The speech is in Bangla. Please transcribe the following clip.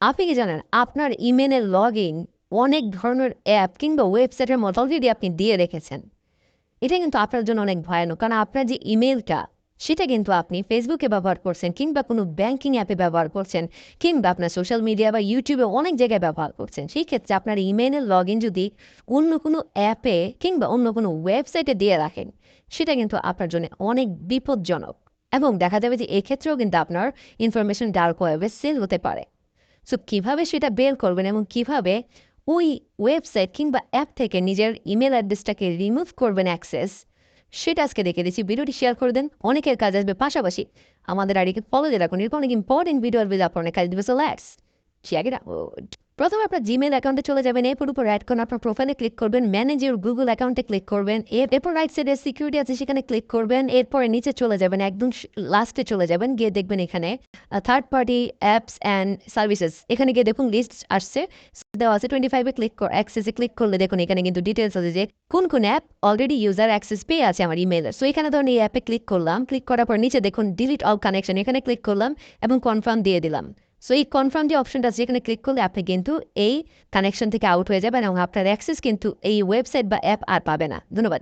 আপনি কি জানেন, আপনার ইমেলের লগ ইন অনেক ধরনের অ্যাপ কিংবা ওয়েবসাইটের মতো অলরেডি আপনি দিয়ে রেখেছেন। এটা কিন্তু আপনার জন্য অনেক ভয়ানক, কারণ আপনার যে ইমেলটা সেটা কিন্তু আপনি ফেসবুকে ব্যবহার করছেন কিংবা কোনো ব্যাংকিং অ্যাপে ব্যবহার করছেন কিংবা আপনার সোশ্যাল মিডিয়া বা ইউটিউবে অনেক জায়গায় ব্যবহার করছেন। সেই ক্ষেত্রে আপনার ইমেলের লগ ইন যদি অন্য কোনো অ্যাপে কিংবা অন্য কোনো ওয়েবসাইটে দিয়ে রাখেন, সেটা কিন্তু আপনার জন্য অনেক বিপজ্জনক। এবং দেখা যাবে যে এক্ষেত্রেও কিন্তু আপনার ইনফরমেশন ডার্ক ওয়েবে সেল হতে পারে। সো কীভাবে সেটা বের করবেন এবং কীভাবে ওই ওয়েবসাইট কিংবা অ্যাপ থেকে নিজের ইমেল অ্যাড্রেসটাকে রিমুভ করবেন অ্যাক্সেস সেটা আজকে দেখে দিচ্ছি। ভিডিওটি শেয়ার করে দেন, অনেকের কাজ আসবে পাশাপাশি। আমাদের আড়িকে ফলো দিয়ে রাখুন। এরকম অনেক ইম্পর্টেন্ট ভিডিও আসবে আপনার কাজ দিবে। সো প্রথমে আপনার জিমেল অ্যাকাউন্টে চলে যাবেন, এরপর উপর অ্যাড করুন আপনার প্রোফাইলে ক্লিক করবেন ম্যানেজ ইউর গুগল অ্যাকাউন্টে ক্লিক করবেন, এর- এরপর রাইট সাইডে সিকিউরিটি আছে সেখানে ক্লিক করবেন, এরপরে নিচে চলে যাবেন, একদম লাস্টে চলে যাবেন, গিয়ে দেখবেন এখানে third party apps and services এখানে গিয়ে দেখুন লিস্ট আসছে, দেওয়া আছে টোয়েন্টি ফাইভে ক্লিক অ্যাক্সেসে ক্লিক করলে দেখুন এখানে কিন্তু ডিটেলস আছে যে কোন কোন অ্যাপ অলরেডি ইউজার অ্যাক্সেস পেয়ে আছে আমার ইমেলের সো এখানে ধরুন এই অ্যাপে ক্লিক করলাম ক্লিক করার পর নিচে দেখুন ডিলিট অল কানেকশন এখানে ক্লিক করলাম এবং কনফার্ম দিয়ে দিলাম। সো এই কনফার্ম যে অপশনটা আছে, এখানে ক্লিক করলে আপনি কিন্তু এই কানেকশন থেকে আউট হয়ে যাবেন এবং আপনার অ্যাক্সেস কিন্তু এই ওয়েবসাইট বা অ্যাপ আর পাবে না। ধন্যবাদ।